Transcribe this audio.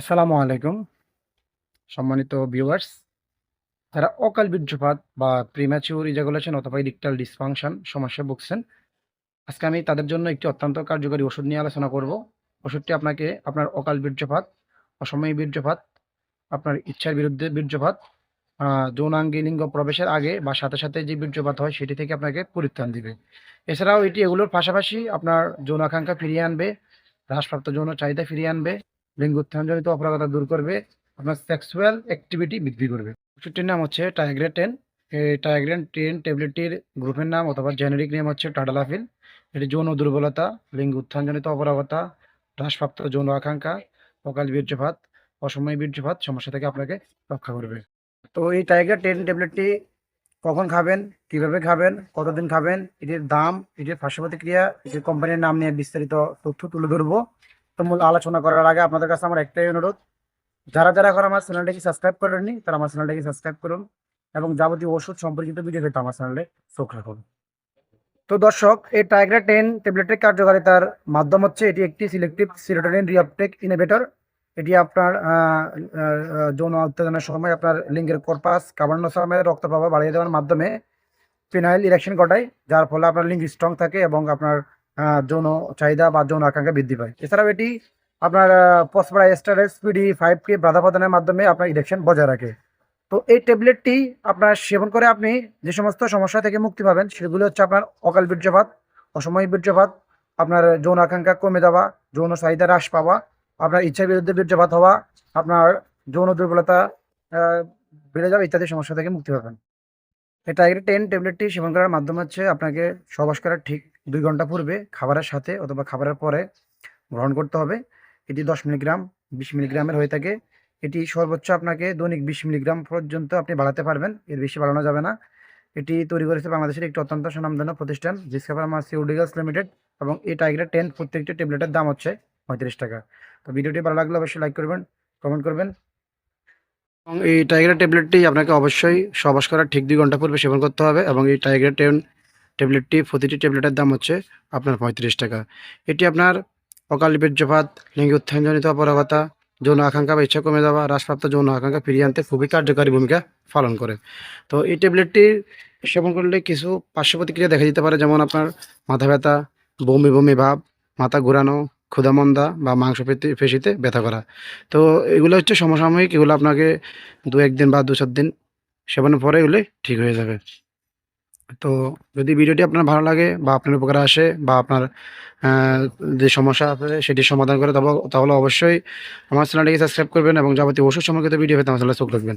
আসসালামু আলাইকুম, সম্মানিত ভিউয়ার্স যারা অকাল বীর্যপাত বা প্রিম্যাচিউর ইজাগুলেশন অথবা ইরেকটাল ডিসফাংশন সমস্যায় ভুগছেন, আজকে আমি তাদের জন্য একটি অত্যন্ত কার্যকরী ওষুধ নিয়ে আলোচনা করব। ওষুধটি আপনাকে আপনার অকাল বীর্যপাত, অসময়ী বীর্যপাত, আপনার ইচ্ছার বিরুদ্ধে বীর্যপাত যৌনাঙ্গী লিঙ্গ প্রবেশের আগে বা সাথে সাথে যে বীর্যপাত হয় সেটি থেকে আপনাকে পরিত্রাণ দিবে। এছাড়াও এটি এগুলোর পাশাপাশি আপনার যৌন আকাঙ্ক্ষা ফিরিয়ে আনবে, হ্রাসপ্রাপ্ত যৌন চাহিদা ফিরিয়ে আনবে লিঙ্গ উত্থানজনিত অপরাগতা দূর করবে, আপনার সেক্সুয়াল অ্যাক্টিভিটি বৃদ্ধি করবে। ওষুধটির নাম হচ্ছে টাইগ্রে টেন এই টাইগ্রেন টেন ট্যাবলেটটির গ্রুপের নাম অথবা জেনেরিক নেম হচ্ছে টাডালাফিল এটি যৌন দুর্বলতা, লিঙ্গ উত্থানজনিত অপরাগতা, হ্রাসপ্রাপ্ত যৌন আকাঙ্ক্ষা, অকাল বীর্যপাত, অসময় বীর্যপাত সমস্যা থেকে আপনাকে রক্ষা করবে। তো এই টাইগার টেন ট্যাবলেটটি কখন খাবেন, কীভাবে খাবেন, কতদিন খাবেন, এটির দাম, এটির পার্শ্ব এটির কোম্পানির নাম নিয়ে বিস্তারিত তথ্য তুলে ধরবো। মূল আলোচনা করার আগে আপনাদের কাছে আমার একটাই অনুরোধ। যারা যারা এখন আমার চ্যানেলটাকে সাবস্ক্রাইব করেননি, তারা আমার চ্যানেলটাকে সাবস্ক্রাইব করুন এবং যাবতীয় ওষুধ সম্পর্কিত ভিডিও পেতে আমার চ্যানেলে চোখ রাখুন। তো দর্শক, এই টাইগ্রা টেন ট্যাবলেটের কার্যকারিতার মাধ্যম হচ্ছে এটি একটি সিলেক্টিভ সিরোটোনিন রিঅপটেক ইনহিবিটর এটি আপনার যৌন উত্তেজনার সময় আপনার লিঙ্গের কর্পাস কাবানোর সময় রক্ত প্রবাহ বাড়িয়ে দেওয়ার মাধ্যমে ফিনাইল ইরেকশন ঘটায়, যার ফলে আপনার লিঙ্গ স্ট্রং থাকে এবং আপনার যৌন চাহিদা বা যৌন আকাঙ্ক্ষা বৃদ্ধি পায়। এছাড়াও এটি আপনার পসপরা এস্টারেস পিডি ফাইভকে বাধা প্রদানের মাধ্যমে আপনার ইলেকশন বজায় রাখে। তো এই ট্যাবলেটটি আপনার সেবন করে আপনি যে সমস্ত সমস্যা থেকে মুক্তি পাবেন, সেগুলো হচ্ছে আপনার অকাল বীর্যপাত অসময় বীর্যপাত, আপনার যৌন আকাঙ্ক্ষা কমে যাওয়া, যৌন চাহিদা হ্রাস পাওয়া, আপনার ইচ্ছার বিরুদ্ধে বীর্যপাত হওয়া, আপনার যৌন দুর্বলতা বেড়ে যাওয়া ইত্যাদি সমস্যা থেকে মুক্তি পাবেন। এই টেন ট্যাবলেটটি সেবন করার মাধ্যম হচ্ছে আপনাকে সবাস করার ঠিক দুই ঘণ্টা পূর্বে খাবারের সাথে অথবা খাবারের পরে গ্রহণ করতে হবে। এটি দশ মিলিগ্রাম, বিশ মিলিগ্রামের হয়ে থাকে। এটি সর্বোচ্চ আপনাকে দৈনিক বিশ মিলিগ্রাম পর্যন্ত আপনি বাড়াতে পারবেন। এর বেশি বাড়ানো যাবে না। এটি তৈরি করেছে বাংলাদেশের একটি অত্যন্ত সুনামধন্য প্রতিষ্ঠান, জিসকা ফার্মাসিউটিক্যালস লিমিটেড এবং এই টাইগার টেন প্রত্যেকটি ট্যাবলেটের দাম হচ্ছে পঁয়ত্রিশ টাকা। তো ভিডিওটি ভালো লাগলে অবশ্যই লাইক করবেন, কমেন্ট করবেন। এবং এই টাইগার ট্যাবলেটটি আপনাকে অবশ্যই সবাস করার ঠিক দুই ঘণ্টা পূর্বে সেবন করতে হবে এবং এই টাইগার টেন ট্যাবলেটটি প্রতিটি ট্যাবলেটের দাম হচ্ছে আপনার পঁয়ত্রিশ টাকা। এটি আপনার অকাল বীর্যপাত লিঙ্গ উত্থানজনিত অপরাগতা, যৌন আকাঙ্ক্ষা বা ইচ্ছা কমে যাওয়া, হ্রাসপ্রাপ্ত যৌন আকাঙ্ক্ষা ফিরিয়ে আনতে খুবই কার্যকারী ভূমিকা পালন করে। তো এই ট্যাবলেটটি সেবন করলে কিছু পার্শ্ব প্রতিক্রিয়া দেখা দিতে পারে, যেমন আপনার মাথা ব্যথা, বমি বমি ভাব, মাথা ঘোরানো ক্ষুধামন্দা বা মাংস পেশিতে ব্যথা করা। তো এগুলো হচ্ছে সমসাময়িক, এগুলো আপনাকে দু একদিন বা দু চার দিন সেবনের পরে এগুলো ঠিক হয়ে যাবে। তো যদি ভিডিওটি আপনার ভালো লাগে বা আপনার উপকারে আসে বা আপনার যে সমস্যা আছে সেটি সমাধান করে তাহলে অবশ্যই আমার চ্যানেলটিকে সাবস্ক্রাইব করবেন এবং যাবতীয় ওষুধ সম্পর্কিত ভিডিও পেতে আমার চোখ রাখবেন।